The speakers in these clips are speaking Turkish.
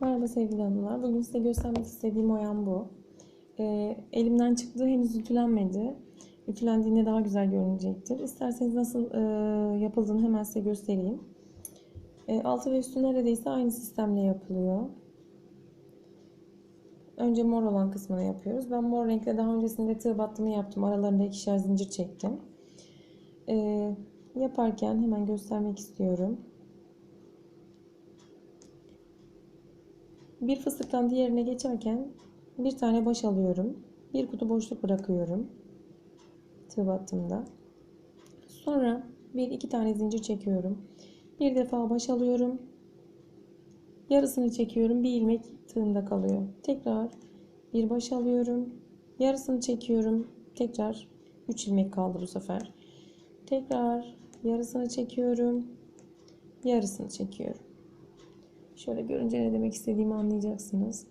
Merhaba sevgili hanımlar. Bugün size göstermek istediğim oyan bu. Ee, elimden çıktı henüz ütülenmedi. Ütülendiğinde daha güzel görünecektir. İsterseniz nasıl e, yapıldığını hemen size göstereyim. E, altı ve üstü neredeyse aynı sistemle yapılıyor. Önce mor olan kısmını yapıyoruz. Ben mor renkle daha öncesinde tığ battımı yaptım. Aralarında ikişer zincir çektim. E, yaparken hemen göstermek istiyorum. Bir fıstıktan diğerine geçerken bir tane baş alıyorum. Bir kutu boşluk bırakıyorum. Tığ battığımda. Sonra bir iki tane zincir çekiyorum. Bir defa baş alıyorum. Yarısını çekiyorum. Bir ilmek tığımda kalıyor. Tekrar bir baş alıyorum. Yarısını çekiyorum. Tekrar 3 ilmek kaldı bu sefer. Tekrar yarısını çekiyorum. Yarısını çekiyorum. Şöyle görünce ne demek istediğimi anlayacaksınız.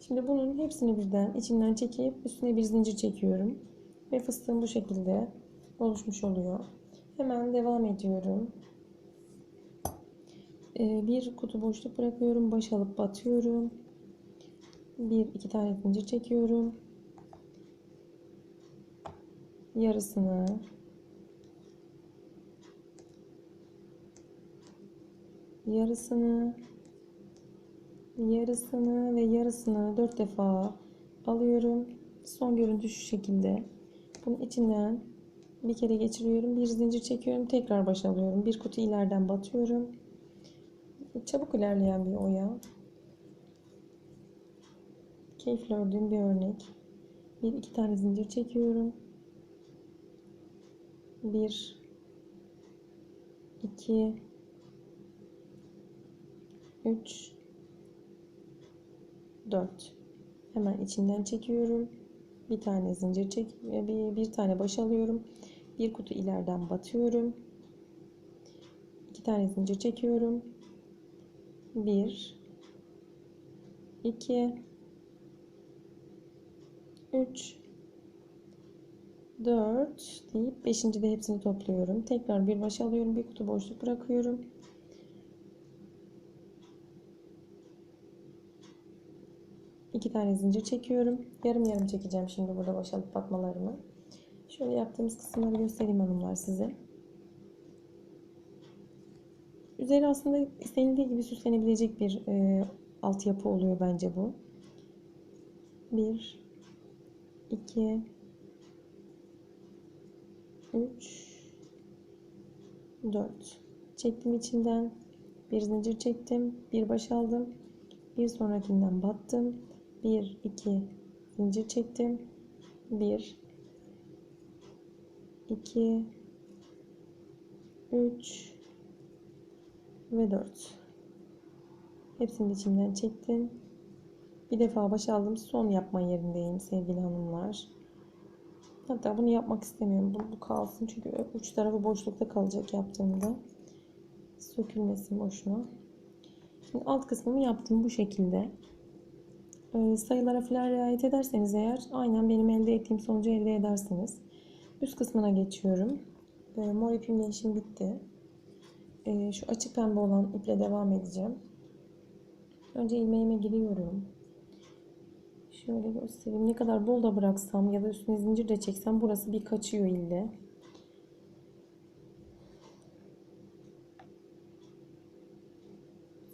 Şimdi bunun hepsini birden içinden çekip üstüne bir zincir çekiyorum. Ve fıstığım bu şekilde oluşmuş oluyor. Hemen devam ediyorum. Ee, bir kutu boşluk bırakıyorum. Baş alıp batıyorum. Bir iki tane zincir çekiyorum. Yarısını yarısını yarısını ve yarısını dört defa alıyorum. Son görüntü şu şekilde. Bunun içinden bir kere geçiriyorum. Bir zincir çekiyorum. Tekrar baş alıyorum. Bir kutu ileriden batıyorum. Çabuk ilerleyen bir oya. Keyifli ördüğüm bir örnek. Bir iki tane zincir çekiyorum. Bir iki üç 4 hemen içinden çekiyorum. Bir tane zincir çek bir, bir tane baş alıyorum. Bir kutu ileriden batıyorum. İki tane zincir çekiyorum. 1 2 3 4 deyip 5. de hepsini topluyorum. Tekrar bir baş alıyorum bir kutu boşluk bırakıyorum iki tane zincir çekiyorum. Yarım yarım çekeceğim şimdi burada boşalıp batmalarımı. Şöyle yaptığımız kısımları göstereyim hanımlar size. Üzeri aslında istenildiği gibi süslenebilecek bir e, altyapı oluyor bence bu. 1 2 3 4 çektim içinden bir zincir çektim bir baş aldım bir sonrakinden battım 1 2 zincir çektim. 1 2 3 ve 4 hepsini içinden çektim. Bir defa baş aldım. Son yapma yerindeyim sevgili hanımlar. Hatta bunu yapmak istemiyorum. Bu, bu kalsın çünkü uç tarafı boşlukta kalacak yaptığımda. Sökülmesin boşuna. Şimdi alt kısmımı yaptım bu şekilde sayılara falan riayet ederseniz eğer aynen benim elde ettiğim sonucu elde edersiniz. Üst kısmına geçiyorum. E, mor ipimle işim bitti. E, şu açık pembe olan iple devam edeceğim. Önce ilmeğime giriyorum. Şöyle göstereyim. Ne kadar bol da bıraksam ya da üstüne zincir de çeksem burası bir kaçıyor ille.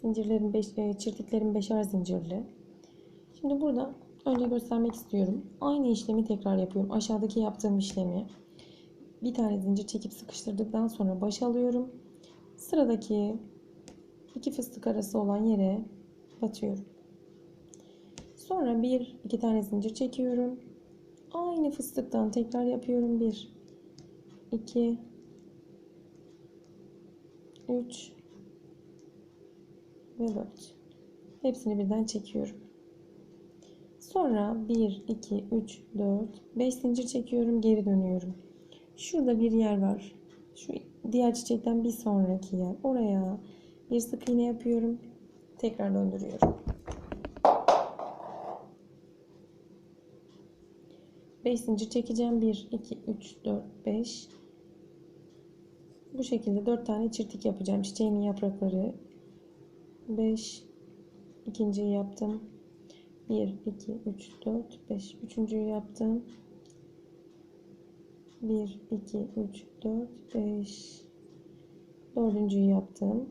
Zincirlerin beş, çirtiklerin beşer zincirli. Şimdi burada önce göstermek istiyorum. Aynı işlemi tekrar yapıyorum. Aşağıdaki yaptığım işlemi bir tane zincir çekip sıkıştırdıktan sonra baş alıyorum. Sıradaki iki fıstık arası olan yere batıyorum. Sonra bir iki tane zincir çekiyorum. Aynı fıstıktan tekrar yapıyorum. Bir, iki, üç ve dört. Hepsini birden çekiyorum. Sonra 1, 2, 3, 4, 5 zincir çekiyorum. Geri dönüyorum. Şurada bir yer var. Şu diğer çiçekten bir sonraki yer. Oraya bir sık iğne yapıyorum. Tekrar döndürüyorum. 5 zincir çekeceğim. 1, 2, 3, 4, 5. Bu şekilde 4 tane çirtik yapacağım. Çiçeğimin yaprakları 5, ikinciyi yaptım. 1, 2, 3, 4, 5. Üçüncüyü yaptım. 1, 2, 3, 4, 5. Dördüncüyü yaptım.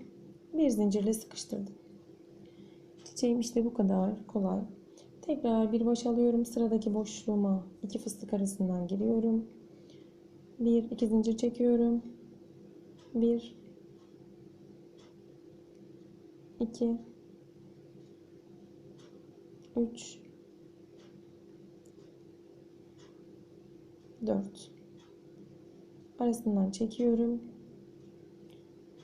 Bir zincirle sıkıştırdım. Çiçeğim işte bu kadar kolay. Tekrar bir boşalıyorum. Sıradaki boşluğuma iki fıstık arasından giriyorum. Bir, iki zincir çekiyorum. Bir, iki, üç, dört. Arasından çekiyorum.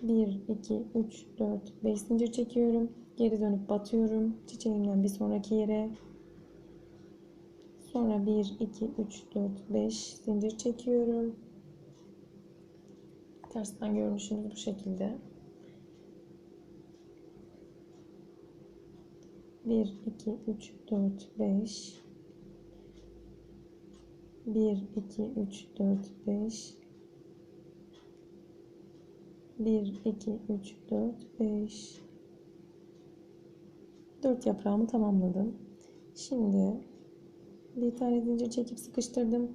1, 2, 3, 4, 5 zincir çekiyorum. Geri dönüp batıyorum. Çiçeğimden bir sonraki yere. Sonra 1, 2, 3, 4, 5 zincir çekiyorum. Tersten görünüşünüz bu şekilde. 1, 2, 3, 4, 5 1, 2, 3, 4, 5 1, 2, 3, 4, 5 4 yaprağımı tamamladım. Şimdi bir tane zincir çekip sıkıştırdım.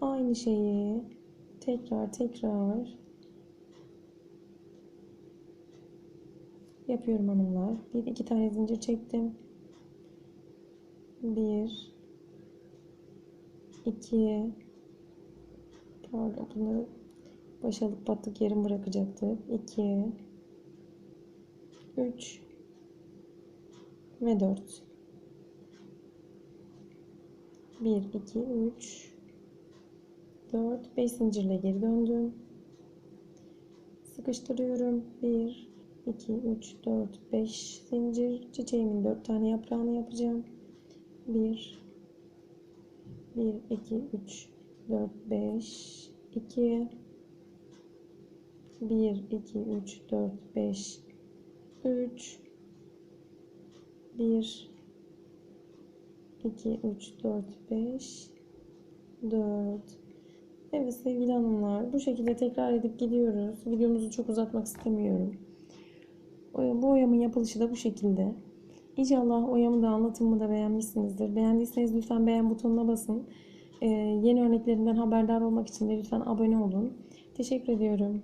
Aynı şeyi tekrar tekrar yapıyorum hanımlar. Bir iki tane zincir çektim. Bir iki pardon bunları başalıp battık yarım bırakacaktık. 2 3 ve 4 1 2 3 4 5 zincirle geri döndüm. Sıkıştırıyorum. 1 2 3 4 5 zincir. Çiçeğimin 4 tane yaprağını yapacağım. 1 1 2 3 4 5 2 1 2 3 4 5 3 1 2 3 4 5 4 Evet sevgili hanımlar bu şekilde tekrar edip gidiyoruz. Videomuzu çok uzatmak istemiyorum. Bu oyamın yapılışı da bu şekilde. İnşallah oyamı da anlatımımı da beğenmişsinizdir. Beğendiyseniz lütfen beğen butonuna basın. Ee, yeni örneklerinden haberdar olmak için de lütfen abone olun. Teşekkür ediyorum.